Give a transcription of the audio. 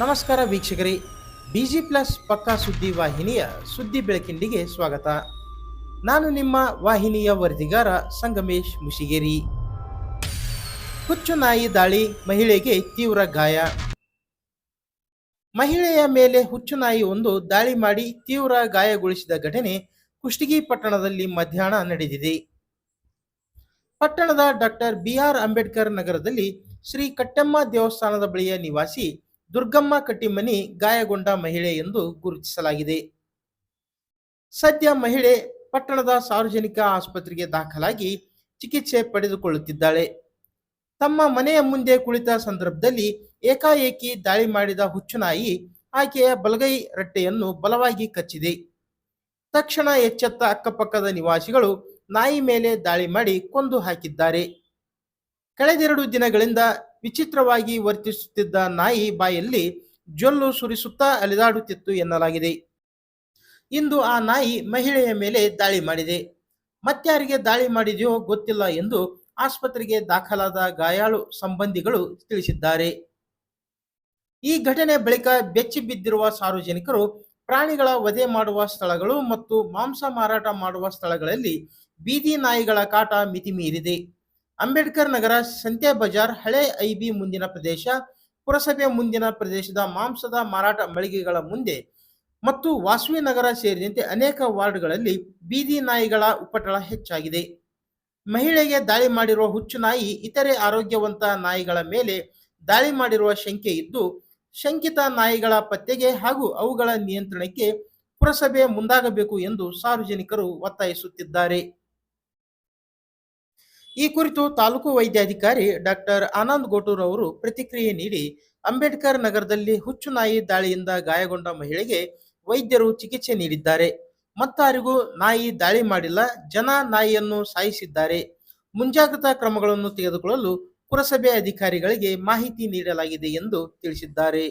ನಮಸ್ಕಾರ ವೀಕ್ಷಕರೇ. Busy plus ಪಕ್ಕಾ ಸುದ್ದಿ ವಾಹಿನಿಯ ಸುದ್ದಿ ಬೆಳಕಿಂಡಿಗೆ ಸ್ವಾಗತ. ನಾನು ನಿಮ್ಮ ವಾಹಿನಿಯ ವರದಿಗಾರ ಸಂಗಮೇಶ್ ಮುಷಿಗೇರಿ. ಹುಚ್ಚು ನಾಯಿ ದಾಳಿ ಮಹಿಳೆಗೆ ತೀವ್ರ ಗಾಯ. ಮಹಿಳೆಯ ಮೇಲೆ ಹುಚ್ಚು ನಾಯಿ ಒಂದು ದಾಳಿ ಮಾಡಿ ತೀವ್ರ ಗಾಯಗೊಳಿಸಿದ ಘಟನೆ ಕುಷ್ಟಗಿ ಪಟ್ಟಣದಲ್ಲಿ ಮಧ್ಯಾಹ್ನ ನಡೆದಿದೆ. ಪಟ್ಟಣದ ಡಾಕ್ಟರ್ ಬಿಆರ್ ಅಂಬೇಡ್ಕರ್ ನಗರದಲ್ಲಿ ಶ್ರೀ ಕಟ್ಟಮ್ಮ ದೇವಸ್ಥಾನದ ಬಳಿಯ ನಿವಾಸಿ ದುರ್ಗಮ್ಮ ಕಟ್ಟಿಮನಿ ಗಾಯಗೊಂಡ ಮಹಿಳೆ ಎಂದು ಗುರುತಿಸಲಾಗಿದೆ. ಸದ್ಯ ಮಹಿಳೆ ಪಟ್ಟಣದ ಸಾರ್ವಜನಿಕ ಆಸ್ಪತ್ರೆಗೆ ದಾಖಲಾಗಿ ಚಿಕಿತ್ಸೆ ಪಡೆದುಕೊಳ್ಳುತ್ತಿದ್ದಾಳೆ. ತಮ್ಮ ಮನೆಯ ಮುಂದೆ ಕುಳಿತ ಸಂದರ್ಭದಲ್ಲಿ ಏಕಾಏಕಿ ದಾಳಿ ಮಾಡಿದ ಹುಚ್ಚುನಾಯಿ ಆಕೆಯ ಬಲಗೈ ರಟ್ಟೆಯನ್ನು ಬಲವಾಗಿ ಕಚ್ಚಿದೆ. ತಕ್ಷಣ ಎಚ್ಚೆತ್ತ ಅಕ್ಕಪಕ್ಕದ ನಿವಾಸಿಗಳು ನಾಯಿ ಮೇಲೆ ದಾಳಿ ಮಾಡಿ ಕೊಂದು ಹಾಕಿದ್ದಾರೆ. ಕಳೆದೆರಡು ದಿನಗಳಿಂದ ವಿಚಿತ್ರವಾಗಿ ವರ್ತಿಸುತ್ತಿದ್ದ ನಾಯಿ ಬಾಯಲ್ಲಿ ಜೊಲ್ಲು ಸುರಿಸುತ್ತಾ ಅಲೆದಾಡುತ್ತಿತ್ತು ಎನ್ನಲಾಗಿದೆ. ಇಂದು ಆ ನಾಯಿ ಮಹಿಳೆಯ ಮೇಲೆ ದಾಳಿ ಮಾಡಿದೆ. ಮತ್ತಾರಿಗೆ ದಾಳಿ ಮಾಡಿದೆಯೋ ಗೊತ್ತಿಲ್ಲ ಎಂದು ಆಸ್ಪತ್ರೆಗೆ ದಾಖಲಾದ ಗಾಯಾಳು ಸಂಬಂಧಿಗಳು ತಿಳಿಸಿದ್ದಾರೆ. ಈ ಘಟನೆ ಬಳಿಕ ಬೆಚ್ಚಿ ಬಿದ್ದಿರುವ ಸಾರ್ವಜನಿಕರು ಪ್ರಾಣಿಗಳ ವಧೆ ಮಾಡುವ ಸ್ಥಳಗಳು ಮತ್ತು ಮಾಂಸ ಮಾರಾಟ ಮಾಡುವ ಸ್ಥಳಗಳಲ್ಲಿ ಬೀದಿ ನಾಯಿಗಳ ಕಾಟ ಮಿತಿ ಮೀರಿದೆ ಅಂಬೇಡ್ಕರ್ ನಗರ ಸಂತೆ ಬಜಾರ್ ಹಳೆ ಐಬಿ ಮುಂದಿನ ಪ್ರದೇಶ, ಪುರಸಭೆ ಮುಂದಿನ ಪ್ರದೇಶದ ಮಾಂಸದ ಮಾರಾಟ ಮಳಿಗೆಗಳ ಮುಂದೆ ಮತ್ತು ವಾಸವಿ ನಗರ ಸೇರಿದಂತೆ ಅನೇಕ ವಾರ್ಡ್ಗಳಲ್ಲಿ ಬೀದಿ ನಾಯಿಗಳ ಉಪಟಳ ಹೆಚ್ಚಾಗಿದೆ. ಮಹಿಳೆಗೆ ದಾಳಿ ಮಾಡಿರುವ ಹುಚ್ಚು ನಾಯಿ ಇತರೆ ಆರೋಗ್ಯವಂತ ನಾಯಿಗಳ ಮೇಲೆ ದಾಳಿ ಮಾಡಿರುವ ಶಂಕೆ ಇದ್ದು, ಶಂಕಿತ ನಾಯಿಗಳ ಪತ್ತೆಗೆ ಹಾಗೂ ಅವುಗಳ ನಿಯಂತ್ರಣಕ್ಕೆ ಪುರಸಭೆ ಮುಂದಾಗಬೇಕು ಎಂದು ಸಾರ್ವಜನಿಕರು ಒತ್ತಾಯಿಸುತ್ತಿದ್ದಾರೆ. ಈ ಕುರಿತು ತಾಲೂಕು ವೈದ್ಯಾಧಿಕಾರಿ ಡಾಕ್ಟರ್ ಆನಂದ್ ಗೋಟೂರ್ ಅವರು ಪ್ರತಿಕ್ರಿಯೆ ನೀಡಿ, ಅಂಬೇಡ್ಕರ್ ನಗರದಲ್ಲಿ ಹುಚ್ಚು ನಾಯಿ ದಾಳಿಯಿಂದ ಗಾಯಗೊಂಡ ಮಹಿಳೆಗೆ ವೈದ್ಯರು ಚಿಕಿತ್ಸೆ ನೀಡಿದ್ದಾರೆ. ಮತ್ತಾರಿಗೂ ನಾಯಿ ದಾಳಿ ಮಾಡಿಲ್ಲ, ಜನ ನಾಯಿಯನ್ನು ಸಾಯಿಸಿದ್ದಾರೆ. ಮುಂಜಾಗ್ರತಾ ಕ್ರಮಗಳನ್ನು ತೆಗೆದುಕೊಳ್ಳಲು ಪುರಸಭೆ ಅಧಿಕಾರಿಗಳಿಗೆ ಮಾಹಿತಿ ನೀಡಲಾಗಿದೆ ಎಂದು ತಿಳಿಸಿದ್ದಾರೆ.